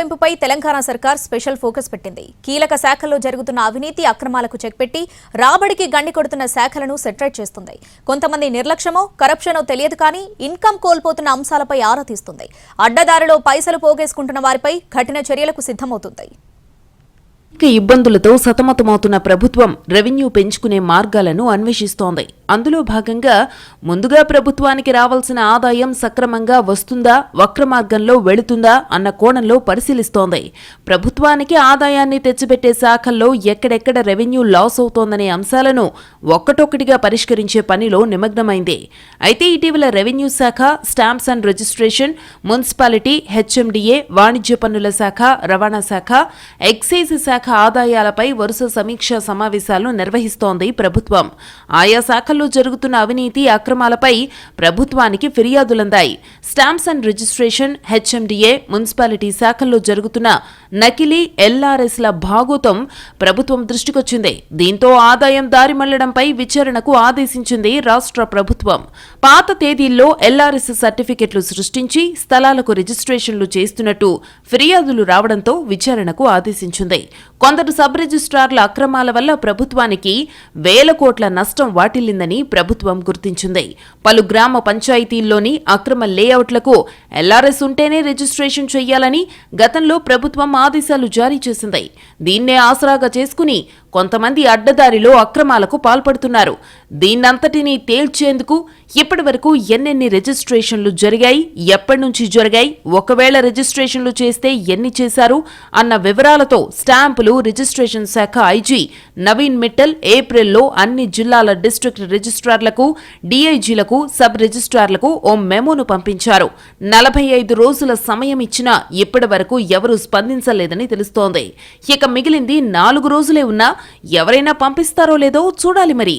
పెంపుపై తెలంగాణ సర్కార్ special focus పెట్టింది. కీలక శాఖల్లో జరుగుతున్న అవినీతి అక్రమాలకు చెక్ పెట్టి రాబడికి గండి కొడుతున్న శాఖలను సెటరేట్ చేస్తుంది. కొంతమంది నిర్లక్ష్యమో కరప్షనో తెలియదు కానీ ఇన్కమ్ కోల్పోతున్న అంశాలపై ఆరా తీస్తుంది. అడ్డదారిలో పైసలు పోగేసుకుంటున్న వారిపై కఠిన చర్యలకు సిద్ధమవుతుంది. ఇబ్బందులతో సతమతమవుతున్న ప్రభుత్వం రెవెన్యూ పెంచుకునే మార్గాలను అన్వేషిస్తోంది. అందులో భాగంగా ముందుగా ప్రభుత్వానికి రావాల్సిన ఆదాయం సక్రమంగా వస్తుందా వక్ర మార్గంలో వెళుతుందా అన్న కోణంలో పరిశీలిస్తోంది. ప్రభుత్వానికి ఆదాయాన్ని తెచ్చిపెట్టే శాఖల్లో ఎక్కడెక్కడ రెవెన్యూ లాస్ అవుతోందనే అంశాలను ఒక్కటొక్కటిగా పరిష్కరించే పనిలో నిమగ్నమైంది. అయితే ఇటీవల రెవెన్యూ శాఖ stamps and registration municipality HMDA వాణిజ్య పన్నుల శాఖ రవాణా శాఖ ఎక్సైజ్ శాఖ ఆదాయాలపై వరుస సమీక్షా సమావేశాలను నిర్వహిస్తోంది ప్రభుత్వం. ఆయా శాఖలు శాఖల్లో జరుగుతున్న అవినీతి అక్రమాలపై ప్రభుత్వానికి ఫిర్యాదులందాయి. Stamps and registration HMDA municipality శాఖల్లో జరుగుతున్న నకిలీ ఎల్ఆర్ఎస్ల భాగోతం ప్రభుత్వం దృష్టికొచ్చింది. దీంతో ఆదాయం దారిమళ్ళడంపై విచారణకు ఆదేశించింది రాష్ట్ర ప్రభుత్వం. పాత తేదీల్లో ఎల్ఆర్ఎస్ సర్టిఫికెట్లు సృష్టించి స్థలాలకు రిజిస్ట్రేషన్లు చేస్తున్నట్టు ఫిర్యాదులు రావడంతో విచారణకు ఆదేశించింది. కొందరు సబ్ రిజిస్ట్రార్ల అక్రమాల వల్ల ప్రభుత్వానికి వేల కోట్ల నష్టం వాటిల్లిందని ప్రభుత్వం గుర్తించింది. పలు గ్రామ పంచాయతీల్లోని అక్రమ లేఅవుట్లకు ఎల్ఆర్ఎస్ ఉంటేనే రిజిస్ట్రేషన్ చేయాలని గతంలో ప్రభుత్వం ఆదేశాలు జారీ చేసింది. దీన్నే ఆసరాగా చేసుకుని కొంతమంది అడ్డదారిలో అక్రమాలకు పాల్పడుతున్నారు. దీన్నంతటినీ తేల్చేందుకు ఇప్పటి వరకు ఎన్నెన్ని రిజిస్ట్రేషన్లు జరిగాయి ఎప్పటి నుంచి జరిగాయి ఒకవేళ రిజిస్ట్రేషన్లు చేస్తే ఎన్ని చేశారు అన్న వివరాలతో స్టాంపులు రిజిస్ట్రేషన్ శాఖ ఐజీ నవీన్ మిట్టల్ ఏప్రిల్లో అన్ని జిల్లాల డిస్ట్రిక్ట్ రిజిస్ట్రార్లకు డీఐజీలకు సబ్ రిజిస్ట్రార్లకు ఓ మెమోను పంపించారు. నలభై ఐదు రోజుల సమయం ఇచ్చినా ఇప్పటి వరకు ఎవరూ స్పందించలేదని తెలుస్తోంది. ఇక మిగిలింది నాలుగు రోజులే ఉన్నా ఎవరైనా పంపిస్తారో లేదో చూడాలి మరి.